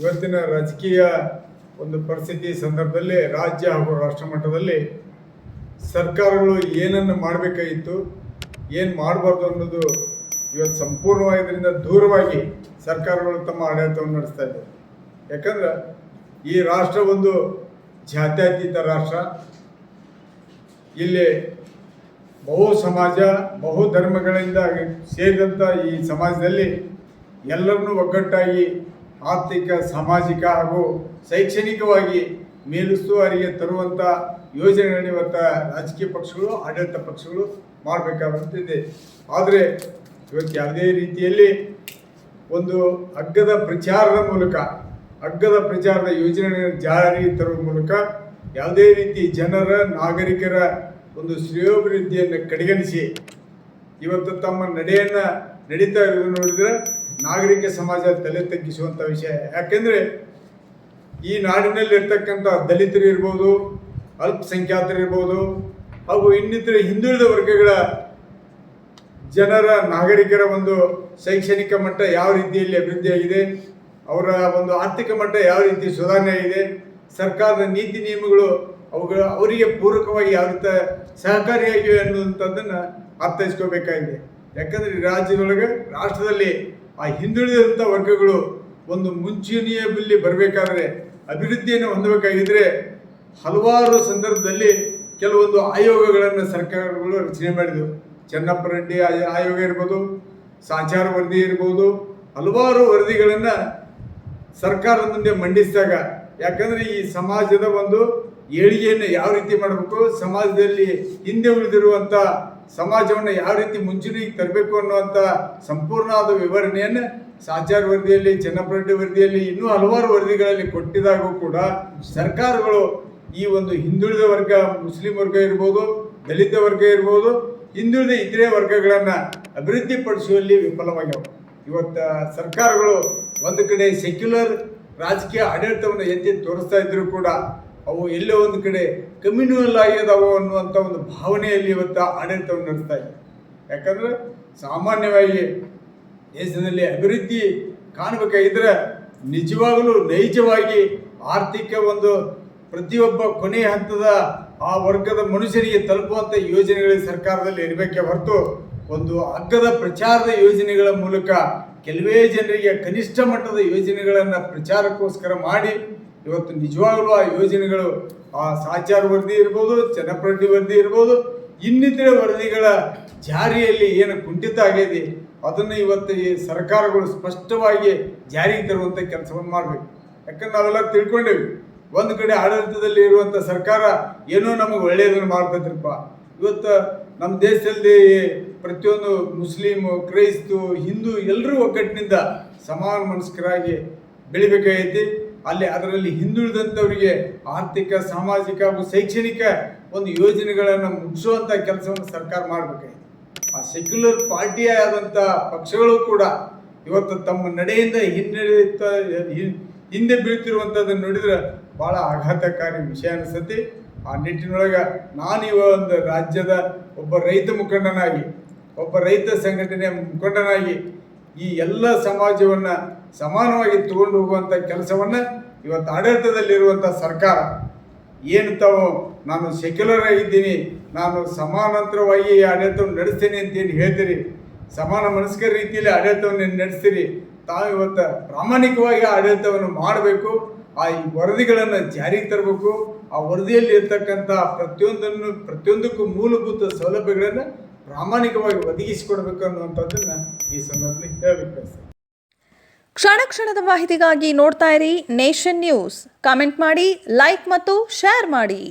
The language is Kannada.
ಇವತ್ತಿನ ರಾಜಕೀಯ ಒಂದು ಪರಿಸ್ಥಿತಿ ಸಂದರ್ಭದಲ್ಲಿ ರಾಜ್ಯ ಹಾಗೂ ರಾಷ್ಟ್ರ ಮಟ್ಟದಲ್ಲಿ ಸರ್ಕಾರಗಳು ಏನನ್ನು ಮಾಡಬೇಕಾಗಿತ್ತು, ಏನು ಮಾಡಬಾರ್ದು ಅನ್ನೋದು ಇವತ್ತು ಸಂಪೂರ್ಣವಾಗಿ ಇದರಿಂದ ದೂರವಾಗಿ ಸರ್ಕಾರಗಳು ತಮ್ಮ ಆಡಳಿತವನ್ನು ನಡೆಸ್ತಾ ಇದ್ದಾರೆ. ಯಾಕಂದ್ರೆ ಈ ರಾಷ್ಟ್ರ ಒಂದು ಜಾತ್ಯತೀತ ರಾಷ್ಟ್ರ. ಇಲ್ಲಿ ಬಹು ಸಮಾಜ, ಬಹು ಧರ್ಮಗಳಿಂದ ಸೇರಿದಂಥ ಈ ಸಮಾಜದಲ್ಲಿ ಎಲ್ಲರನ್ನೂ ಒಗ್ಗಟ್ಟಾಗಿ ಆರ್ಥಿಕ, ಸಾಮಾಜಿಕ ಹಾಗೂ ಶೈಕ್ಷಣಿಕವಾಗಿ ಮೇಲುಸ್ತುವಾರಿಗೆ ತರುವಂಥ ಯೋಜನೆಗಳನ್ನು ಇವತ್ತು ರಾಜಕೀಯ ಪಕ್ಷಗಳು, ಆಡಳಿತ ಪಕ್ಷಗಳು ಮಾಡಬೇಕಾಗುತ್ತಿದೆ. ಆದರೆ ಇವತ್ತು ಯಾವುದೇ ರೀತಿಯಲ್ಲಿ ಒಂದು ಅಗ್ಗದ ಪ್ರಚಾರದ ಮೂಲಕ ಅಗ್ಗದ ಪ್ರಚಾರದ ಯೋಜನೆಗಳನ್ನು ಜಾರಿಗೆ ತರುವ ಮೂಲಕ ಯಾವುದೇ ರೀತಿ ಜನರ, ನಾಗರಿಕರ ಒಂದು ಶ್ರೇಯೋಭಿವೃದ್ಧಿಯನ್ನು ಕಡೆಗಣಿಸಿ ಇವತ್ತು ತಮ್ಮ ನಡೆಯನ್ನು ನಡೀತಾ ಇರೋದು ನೋಡಿದ್ರೆ ನಾಗರಿಕ ಸಮಾಜ ತಲೆ ತಗ್ಗಿಸುವಂಥ ವಿಷಯ. ಯಾಕೆಂದರೆ ಈ ನಾಡಿನಲ್ಲಿ ಇರ್ತಕ್ಕಂಥ ದಲಿತರು ಇರ್ಬೋದು, ಅಲ್ಪಸಂಖ್ಯಾತರು ಇರ್ಬೋದು, ಹಾಗೂ ಇನ್ನಿತರ ಹಿಂದುಳಿದ ವರ್ಗಗಳ ಜನರ ನಾಗರಿಕರ ಒಂದು ಶೈಕ್ಷಣಿಕ ಮಟ್ಟ ಯಾವ ರೀತಿಯಲ್ಲಿ ಅಭಿವೃದ್ಧಿಯಾಗಿದೆ ಅವರ ಒಂದು ಆರ್ಥಿಕ ಮಟ್ಟ ಯಾವ ರೀತಿ ಸುಧಾರಣೆ ಆಗಿದೆ, ಸರ್ಕಾರದ ನೀತಿ ನಿಯಮಗಳು ಅವುಗಳ ಅವರಿಗೆ ಪೂರಕವಾಗಿ ಯಾವ ರೀತಿ ಸಹಕಾರಿಯಾಗಿವೆ ಅನ್ನುವಂಥದ್ದನ್ನು ಅರ್ಥೈಸ್ಕೋಬೇಕಾಗಿದೆ. ಯಾಕಂದರೆ ರಾಜ್ಯದೊಳಗೆ, ರಾಷ್ಟ್ರದಲ್ಲಿ ಆ ಹಿಂದುಳಿದಂಥ ವರ್ಗಗಳು ಒಂದು ಮುಂಚೂಣಿಯಲ್ಲಿ ಬರಬೇಕಾದ್ರೆ ಅಭಿವೃದ್ಧಿಯನ್ನು ಹೊಂದಬೇಕಾಗಿದ್ದರೆ ಹಲವಾರು ಸಂದರ್ಭದಲ್ಲಿ ಕೆಲವೊಂದು ಆಯೋಗಗಳನ್ನು ಸರ್ಕಾರಗಳು ರಚನೆ ಮಾಡಿದವು. ಚೆನ್ನಪ್ಪ ರೆಡ್ಡಿ ಆಯೋಗ ಇರ್ಬೋದು, ಸಾಚಾರ ವರದಿ ಇರ್ಬೋದು, ಹಲವಾರು ವರದಿಗಳನ್ನು ಸರ್ಕಾರದ ಮುಂದೆ ಮಂಡಿಸಿದಾಗ, ಯಾಕಂದರೆ ಈ ಸಮಾಜದ ಒಂದು ಏಳಿಗೆಯನ್ನು ಯಾವ ರೀತಿ ಮಾಡಬೇಕು, ಸಮಾಜದಲ್ಲಿ ಹಿಂದೆ ಉಳಿದಿರುವಂಥ ಸಮಾಜವನ್ನು ಯಾವ ರೀತಿ ಮುಂಚೂಣಿಗೆ ತರಬೇಕು ಅನ್ನುವಂಥ ಸಂಪೂರ್ಣವಾದ ವಿವರಣೆಯನ್ನು ಸಾಚಾರ ವರದಿಯಲ್ಲಿ ಚೆನ್ನಪ್ಪರೆಡ್ಡಿ ವರದಿಯಲ್ಲಿ, ಇನ್ನೂ ಹಲವಾರು ವರದಿಗಳಲ್ಲಿ ಕೊಟ್ಟಿದ್ದಾಗೂ ಕೂಡ ಸರ್ಕಾರಗಳು ಈ ಒಂದು ಹಿಂದುಳಿದ ವರ್ಗ, ಮುಸ್ಲಿಂ ವರ್ಗ ಇರ್ಬೋದು, ದಲಿತ ವರ್ಗ ಇರ್ಬೋದು, ಹಿಂದುಳಿದ ಇತರೆ ವರ್ಗಗಳನ್ನು ಅಭಿವೃದ್ಧಿಪಡಿಸುವಲ್ಲಿ ವಿಫಲವಾಗಿವೆ. ಇವತ್ತು ಸರ್ಕಾರಗಳು ಒಂದು ಕಡೆ ಸೆಕ್ಯುಲರ್ ರಾಜಕೀಯ ಆಡಳಿತವನ್ನು ಎತ್ತಿ ತೋರಿಸ್ತಾ ಇದ್ದರೂ ಕೂಡ ಅವು ಎಲ್ಲೋ ಒಂದು ಕಡೆ ಕಮ್ಯುನಲ್ ಅದಾವೋ ಅನ್ನುವಂಥ ಒಂದು ಭಾವನೆಯಲ್ಲಿ ಇವತ್ತು ಆಡಳಿತವನ್ನು ನಡೆಸ್ತಾ ಇದೆ. ಯಾಕಂದ್ರೆ ಸಾಮಾನ್ಯವಾಗಿ ದೇಶದಲ್ಲಿ ಅಭಿವೃದ್ಧಿ ಕಾಣಬೇಕಾಗಿದ್ರೆ ನಿಜವಾಗಲೂ ನೈಜವಾಗಿ ಆರ್ಥಿಕ ಒಂದು ಪ್ರತಿಯೊಬ್ಬ ಕೊನೆಯ ಹಂತದ ಆ ವರ್ಗದ ಮನುಷ್ಯರಿಗೆ ತಲುಪುವಂಥ ಯೋಜನೆಗಳು ಸರ್ಕಾರದಲ್ಲಿ ಇರಬೇಕೆ ಹೊರತು ಒಂದು ಅಗ್ಗದ ಪ್ರಚಾರದ ಯೋಜನೆಗಳ ಮೂಲಕ ಕೆಲವೇ ಜನರಿಗೆ ಕನಿಷ್ಠ ಮಟ್ಟದ ಯೋಜನೆಗಳನ್ನು ಪ್ರಚಾರಕ್ಕೋಸ್ಕರ ಮಾಡಿ ಇವತ್ತು ನಿಜವಾಗಲೂ ಆ ಯೋಜನೆಗಳು ಆ ಸಾಚಾರ ವರದಿ ಇರ್ಬೋದು ಚನ್ನಪ್ರಡ್ಡಿ ವರದಿ ಇರ್ಬೋದು, ಇನ್ನಿತರ ವರದಿಗಳ ಜಾರಿಯಲ್ಲಿ ಏನು ಕುಂಠಿತ ಆಗಿದೆ ಅದನ್ನು ಇವತ್ತು ಈ ಸರ್ಕಾರಗಳು ಸ್ಪಷ್ಟವಾಗಿ ಜಾರಿಗೆ ತರುವಂಥ ಕೆಲಸವನ್ನು ಮಾಡಬೇಕು. ಯಾಕಂದ್ರೆ ನಾವೆಲ್ಲ ತಿಳ್ಕೊಂಡೇವಿ, ಒಂದು ಕಡೆ ಆಡಳಿತದಲ್ಲಿ ಇರುವಂಥ ಸರ್ಕಾರ ಏನೋ ನಮಗೆ ಒಳ್ಳೆಯದನ್ನು ಮಾಡ್ತದ್ರಪ್ಪ ಇವತ್ತು ನಮ್ಮ ದೇಶದಲ್ಲಿ ಪ್ರತಿಯೊಂದು ಮುಸ್ಲಿಮು, ಕ್ರೈಸ್ತು, ಹಿಂದೂ ಎಲ್ಲರೂ ಒಗ್ಗಟ್ಟಿನಿಂದ ಸಮಾನ ಮನಸ್ಕರಾಗಿ ಬೆಳಿಬೇಕಾಗೈತಿ. ಅಲ್ಲಿ ಅದರಲ್ಲಿ ಹಿಂದುಳಿದಂಥವರಿಗೆ ಆರ್ಥಿಕ, ಸಾಮಾಜಿಕ ಹಾಗೂ ಶೈಕ್ಷಣಿಕ ಒಂದು ಯೋಜನೆಗಳನ್ನು ಮುಗಿಸುವಂಥ ಕೆಲಸವನ್ನು ಸರ್ಕಾರ ಮಾಡಬೇಕಾಗಿದೆ. ಆ ಸೆಕ್ಯುಲರ್ ಪಾರ್ಟಿ ಆದಂಥ ಪಕ್ಷಗಳು ಕೂಡ ಇವತ್ತು ತಮ್ಮ ನಡೆಯಿಂದ ಹಿನ್ನಡೆಯುತ್ತ ಹಿನ್- ಹಿಂದೆ ಬೀಳ್ತಿರುವಂಥದ್ದನ್ನು ನೋಡಿದ್ರೆ ಭಾಳ ಆಘಾತಕಾರಿ ವಿಷಯ ಅನಿಸುತ್ತೆ. ಆ ನಿಟ್ಟಿನೊಳಗೆ ನಾನು ಇವ ಒಂದು ರಾಜ್ಯದ ಒಬ್ಬ ರೈತ ಮುಖಂಡನಾಗಿ, ಒಬ್ಬ ರೈತ ಸಂಘಟನೆಯ ಮುಖಂಡನಾಗಿ ಈ ಎಲ್ಲ ಸಮಾಜವನ್ನು ಸಮಾನವಾಗಿ ತಗೊಂಡು ಹೋಗುವಂಥ ಕೆಲಸವನ್ನು ಇವತ್ತು ಆಡಳಿತದಲ್ಲಿರುವಂಥ ಸರ್ಕಾರ. ಏನು ತಾವು, ನಾನು ಸೆಕ್ಯುಲರ್ ಆಗಿದ್ದೀನಿ ನಾನು ಸಮಾನಾಂತರವಾಗಿ ಈ ಆಡಳಿತವನ್ನು ನಡೆಸ್ತೇನೆ ಅಂತೇನು ಹೇಳ್ತೀರಿ? ಸಮಾನ ಮನಸ್ಕ ರೀತಿಯಲ್ಲಿ ಆಡಳಿತವನ್ನು ನಡೆಸ್ತೀರಿ? ತಾವು ಇವತ್ತು ಪ್ರಾಮಾಣಿಕವಾಗಿ ಆಡಳಿತವನ್ನು ಮಾಡಬೇಕು, ಆ ಈ ವರದಿಗಳನ್ನು ಜಾರಿಗೆ ತರಬೇಕು, ಆ ವರದಿಯಲ್ಲಿ ಇರ್ತಕ್ಕಂಥ ಪ್ರತಿಯೊಂದನ್ನು, ಪ್ರತಿಯೊಂದಕ್ಕೂ ಮೂಲಭೂತ ಸೌಲಭ್ಯಗಳನ್ನು ಪ್ರಾಮಾಣಿಕವಾಗಿ ಒದಗಿಸಿಕೊಡ್ಬೇಕು ಅನ್ನುವಂಥದ್ದನ್ನು ಈ ಸಂದರ್ಭದಲ್ಲಿ ಹೇಳಬೇಕು ಕ್ಷಣ ಕ್ಷಣದ ಮಾಹಿತಿಗಾಗಿ ನೋಡ್ತಾ ಇರಿ ನೇಷನ್ ನ್ಯೂಸ್. ಕಾಮೆಂಟ್ ಮಾಡಿ, ಲೈಕ್ ಮತ್ತು ಶೇರ್ ಮಾಡಿ.